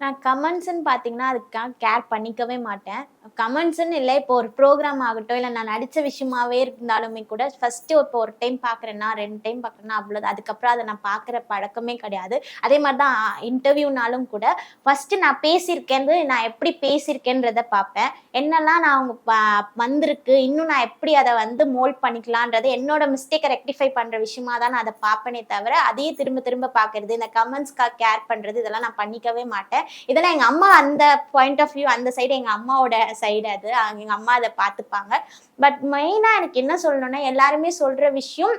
நான் கமெண்ட்ஸ்ன்னு பார்த்தீங்கன்னா அதுக்காக கேர் பண்ணிக்கவே மாட்டேன். கமெண்ட்ஸ்ன்னு இல்லை இப்போ ஒரு ப்ரோக்ராம் ஆகட்டும் இல்லை நான் நடித்த விஷயமாவே இருந்தாலுமே கூட ஃபஸ்ட்டு இப்போ ஒரு டைம் பார்க்குறேன்னா ரெண்டு டைம் பார்க்குறேன்னா அவ்வளோ அதுக்கப்புறம் அதை நான் பார்க்குற பழக்கமே கிடையாது. அதே மாதிரி தான் இன்டர்வியூனாலும் கூட ஃபஸ்ட்டு நான் பேசியிருக்கேன் நான் எப்படி பேசியிருக்கேன்றதை பார்ப்பேன். என்னெல்லாம் நான் அவங்க ப- வந்திருக்கு இன்னும் நான் எப்படி அதை வந்து மோல்ட் பண்ணிக்கலான்றது என்னோட மிஸ்டேக்கை ரெக்டிஃபை பண்ணுற விஷயமா தான் நான் அதை பார்ப்பேனே தவிர அதையே திரும்ப திரும்ப பார்க்கறது இந்த கமெண்ட்ஸ்க்காக கேர் பண்ணுறது இதெல்லாம் நான் பண்ணிக்கவே மாட்டேன். இதெல்லாம் எங்கள் அம்மா அந்த பாயிண்ட் ஆஃப் வியூ அந்த சைடு எங்கள் அம்மாவோட சைடு அது. அவங்க எங்கள் அம்மா அதை பார்த்துப்பாங்க. பட் மெயினாக எனக்கு என்ன சொல்லணும்னா எல்லாருமே சொல்கிற விஷயம்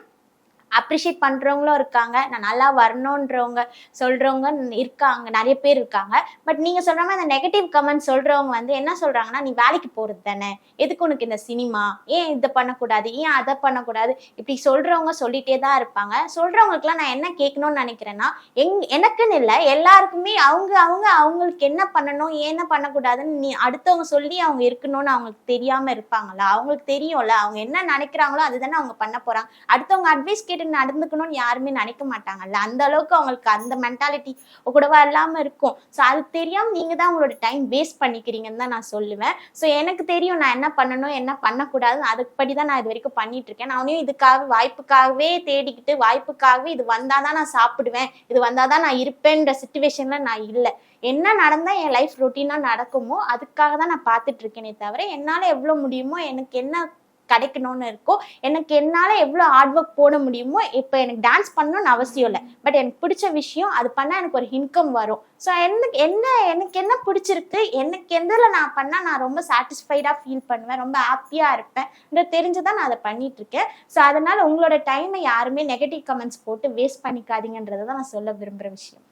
அப்ரிஷியேட் பண்ணுறவங்களும் இருக்காங்க. நான் நல்லா வரணுன்றவங்க சொல்கிறவங்க இருக்காங்க. நிறைய பேர் இருக்காங்க. பட் நீங்கள் சொல்கிற மாதிரி அந்த நெகட்டிவ் கமெண்ட் சொல்கிறவங்க வந்து என்ன சொல்கிறாங்கன்னா நீ வேலைக்கு போகிறது தானே? எதுக்கு உனக்கு இந்த சினிமா? ஏன் இதை பண்ணக்கூடாது? ஏன் அதை பண்ணக்கூடாது? இப்படி சொல்கிறவங்க சொல்லிகிட்டே தான் இருப்பாங்க. சொல்கிறவங்களுக்குலாம் நான் என்ன கேட்கணும்னு நினைக்கிறேன்னா எங் எனக்குன்னு இல்லை எல்லாருக்குமே அவங்க அவங்க அவங்களுக்கு என்ன பண்ணணும் என்ன பண்ணக்கூடாதுன்னு நீ அடுத்தவங்க சொல்லி அவங்க இருக்கணும்னு அவங்களுக்கு தெரியாமல் இருப்பாங்களா? அவங்களுக்கு தெரியும்ல அவங்க என்ன நினைக்கிறாங்களோ அதுதானே அவங்க பண்ண போகிறாங்க அடுத்தவங்க அட்வைஸ் கேட்டு நடந்துக்கணும்னு யாருமே நினைக்க மாட்டாங்கல்ல. அந்த அளவுக்கு அவங்களுக்கு அந்த மென்டாலிட்டி கூடவா இல்லாம இருக்கும். ஸோ அது தெரியாம நீங்க தான் உங்களோட டைம் வேஸ்ட் பண்ணிக்கிறீங்கன்னு தான் நான் சொல்லுவேன். ஸோ எனக்கு தெரியும் நான் என்ன பண்ணணும் என்ன பண்ணக்கூடாதுன்னு அதுபடி தான் நான் இது வரைக்கும் பண்ணிட்டு இருக்கேன் நானும் இதுக்காக வாய்ப்புக்காகவே தேடிக்கிட்டு வாய்ப்புக்காகவே இது வந்தாதான் நான் சாப்பிடுவேன் இது வந்தாதான் நான் இருப்பேன்ற சுச்சுவேஷன்ல நான் இல்லை. என்ன நடந்தா என் லைஃப் ரொட்டீனாக நடக்குமோ அதுக்காக தான் நான் பார்த்துட்டு இருக்கேனே தவிர என்னால் எவ்வளோ முடியுமோ எனக்கு என்ன கிடைக்கணும்னு இருக்கோ எனக்கு என்னால் எவ்வளோ ஹார்ட் ஒர்க் போட முடியுமோ இப்போ எனக்கு டான்ஸ் பண்ணணும்னு அவசியம் இல்லை. பட் எனக்கு பிடிச்ச விஷயம் அது பண்ணால் எனக்கு ஒரு இன்கம் வரும். ஸோ எனக்கு என்ன எனக்கு என்ன பிடிச்சிருக்கு எனக்கு எதில் நான் பண்ணால் நான் ரொம்ப சாட்டிஸ்ஃபைடாக ஃபீல் பண்ணுவேன் ரொம்ப ஹாப்பியாக இருப்பேன். தெரிஞ்சு தான் நான் அதை பண்ணிட்டு இருக்கேன். ஸோ அதனால் உங்களோட டைமை யாருமே நெகட்டிவ் கமெண்ட்ஸ் போட்டு வேஸ்ட் பண்ணிக்காதீங்கன்றதை தான் நான் சொல்ல விரும்புகிற விஷயம்.